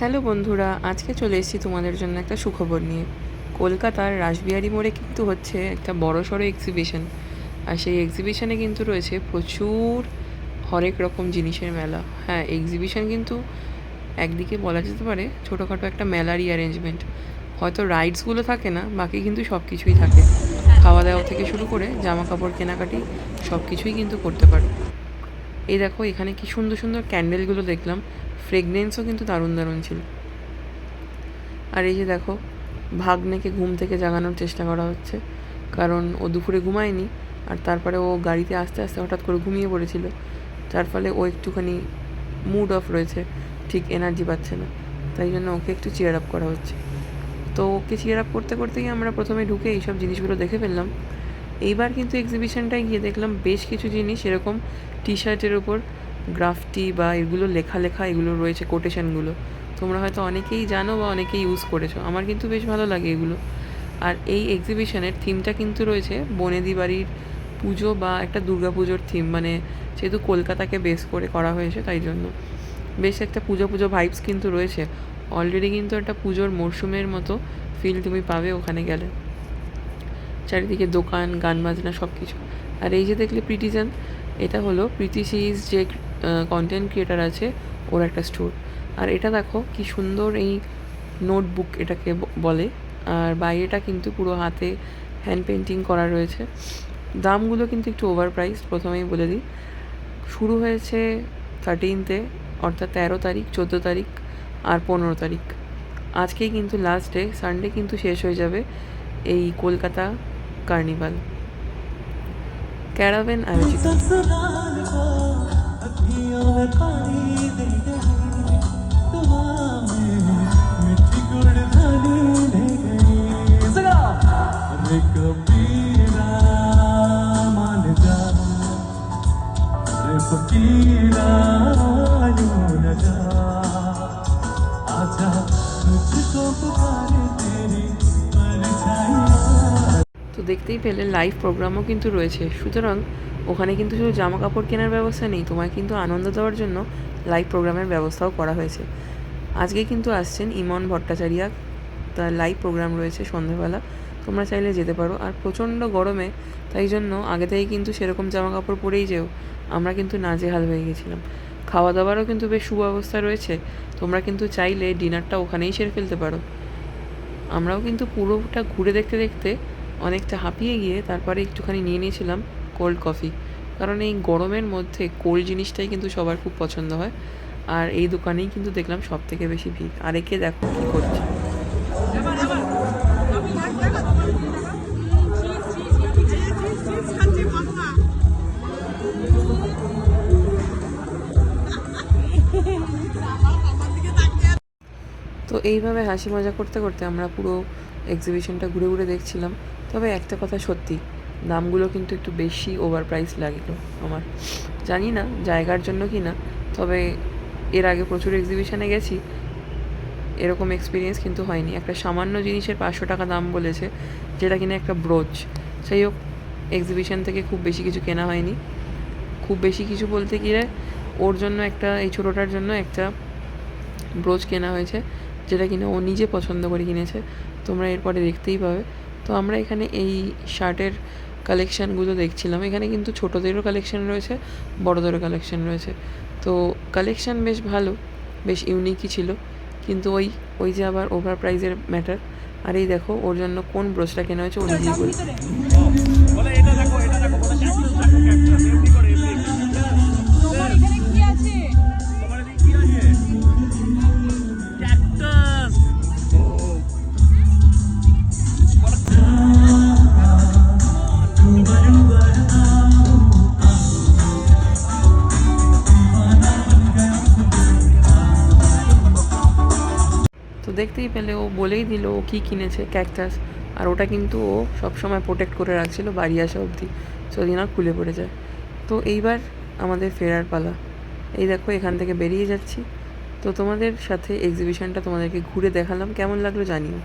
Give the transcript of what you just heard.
Hello বন্ধুরা, আজকে চলে এসেছি তোমাদের জন্য একটা সুখবর নিয়ে। কলকাতার রাসবিহারী মোড়ে কিন্তু হচ্ছে একটা বড় সড়ো এক্সিবিশন আর সেই এক্সিবিশনে কিন্তু রয়েছে প্রচুর হরেক রকম জিনিসের মেলা। হ্যাঁ এক্সিবিশন কিন্তু একদিকে বলা যেতে পারে ছোটোখাটো একটা মেলারই অ্যারেঞ্জমেন্ট হয়তো রাইডসগুলো থাকে না, বাকি কিন্তু সব কিছুই থাকে। খাওয়া দাওয়া থেকে শুরু করে জামা কাপড় কেনাকাটি সব কিছুই কিন্তু করতে পারো। এই দেখো, এখানে কি সুন্দর সুন্দর ক্যান্ডেলগুলো দেখলাম। ফ্রেগনেন্সও কিন্তু দারুণ দারুণ ছিল। আর এই যে দেখো, ভাগ্নেকে ঘুম থেকে জাগানোর চেষ্টা করা হচ্ছে। কারণ ও দুপুরে ঘুমায়নি, আর তারপরে ও গাড়িতে আস্তে আস্তে হঠাৎ করে ঘুমিয়ে পড়েছিল। যার ফলে ও একটুখানি মুড অফ রয়েছে, ঠিক এনার্জি পাচ্ছে না। তাই জন্য ওকে একটু চেয়ার আপ করা হচ্ছে। তো ওকে চেয়ার আপ করতে করতেই আমরা প্রথমে ঢুকে এইসব জিনিসগুলো দেখে ফেললাম। এইবার কিন্তু এক্সিবিশনটায় গিয়ে দেখলাম বেশ কিছু জিনিস, এরকম টি শার্টের ওপর গ্রাফটি বা এগুলো লেখা লেখা এগুলো রয়েছে কোটেশনগুলো তোমরা হয়তো অনেকেই জানো বা অনেকেই ইউজ করেছ। আমার কিন্তু বেশ ভালো লাগে এগুলো। আর এই এক্সিবিশনের থিমটা কিন্তু রয়েছে বনেদি বাড়ির পুজো বা একটা দুর্গা পুজোর থিম মানে যেহেতু কলকাতাকে বেস করে করা হয়েছে তাই জন্য। বেশ একটা পুজো পুজো ভাইবস কিন্তু রয়েছে। অলরেডি কিন্তু একটা পুজোর মরশুমের মতো ফিল তুমি পাবে ওখানে গেলে। চারিদিকে দোকান, গান বাজনা সব কিছু আর এই যে দেখলে প্রিটিজান এটা হলো প্রীতি সিরিজ যে কন্টেন্ট ক্রিয়েটার আছে, ওর একটা স্টোর আর এটা দেখো কি সুন্দর এই নোটবুক এটাকে বলে। আর বাইরেটা কিন্তু পুরো হাতে হ্যান্ড পেন্টিং করা রয়েছে। দামগুলো কিন্তু একটু ওভার প্রাইস প্রথমেই বলে দিই। শুরু হয়েছে থার্টিনতে অর্থাৎ তেরো তারিখ, চোদ্দ তারিখ আর পনেরো তারিখ। আজকেই কিন্তু লাস্ট ডে সানডে কিন্তু শেষ হয়ে যাবে এই কলকাতা कार्निवल कैराविन आयोजित आजा मुझको पुकारे তো দেখতেই পেলে লাইভ প্রোগ্রামও কিন্তু রয়েছে। সুতরাং ওখানে কিন্তু শুধু জামা কাপড় কেনার ব্যবস্থা নেই, তোমায় কিন্তু আনন্দ দেওয়ার জন্য লাইভ প্রোগ্রামের ব্যবস্থাও করা হয়েছে। আজকে কিন্তু আসছেন ইমন ভট্টাচারিয়া, তার লাইভ প্রোগ্রাম রয়েছে সন্ধেবেলা। তোমরা চাইলে যেতে পারো। আর প্রচণ্ড গরমে, তাই জন্য আগে থেকেই কিন্তু সেরকম জামা কাপড় পরেই যেও। আমরা কিন্তু নাজেহাল হয়ে গেছিলাম। খাওয়া দাওয়ারও কিন্তু বেশ সুব্যবস্থা রয়েছে। তোমরা কিন্তু চাইলে ডিনারটা ওখানেই সেরে ফেলতে পারো। আমরাও কিন্তু পুরোটা ঘুরে দেখতে দেখতে অনেকটা হাঁপিয়ে গিয়ে তারপরে একটুখানি নিয়ে নিয়েছিলাম কোল্ড কফি কারণ এই গরমের মধ্যে কোল্ড জিনিসটাই কিন্তু সবার খুব পছন্দ হয়। আর এই দোকানেই কিন্তু দেখলাম সব থেকে বেশি ভিড়। আর একে দেখো কী করছে। এইভাবে হাসি মজা করতে করতে আমরা পুরো এক্সিবিশনটা ঘুরে ঘুরে দেখছিলাম। তবে একটা কথা সত্যি, দামগুলো কিন্তু একটু বেশি ওভার প্রাইস লাগল আমার। জানি না জায়গার জন্য কি না, তবে এর আগে প্রচুর এক্সিবিশনে গেছি, এরকম এক্সপিরিয়েন্স কিন্তু হয়নি। একটা সামান্য জিনিসের পাঁচশো টাকা দাম বলেছে, যেটা কিনা একটা ব্রোচ সেই হোক এক্সিবিশন থেকে খুব বেশি কিছু কেনা হয়নি। খুব বেশি কিছু বলতে গিয়ে ওর জন্য একটা, এই ছোটোটার জন্য একটা ব্রোচ কেনা হয়েছে। যেটা কিনা ও নিজে পছন্দ করে কিনেছে, তোমরা এরপরে দেখতেই পাবে। তো আমরা এখানে এই শার্টের কালেকশানগুলো দেখছিলাম। এখানে কিন্তু ছোটোদেরও কালেকশান রয়েছে, বড়োদেরও কালেকশান রয়েছে। তো কালেকশান বেশ ভালো, বেশ ইউনিকই ছিল। কিন্তু ওই ওই যে আবার ওভার প্রাইজের ম্যাটার আর এই দেখো, ওর জন্য কোন ব্রোচটা কেনা হয়েছে, ও দেখতেই পেলে, ও বলেই দিল ও কী কিনেছে ক্যাকটাস আর ওটা কিন্তু ও সবসময় প্রোটেক্ট করে রাখছিল বাড়ি আসা অবধি, যদি না খুলে পড়ে যায়। তো এইবার আমাদের ফেরার পালা। এই দেখো, এখান থেকে বেরিয়ে যাচ্ছি। তো তোমাদের সাথে এক্সিবিশনটা তোমাদেরকে ঘুরে দেখালাম। কেমন লাগল জানিও।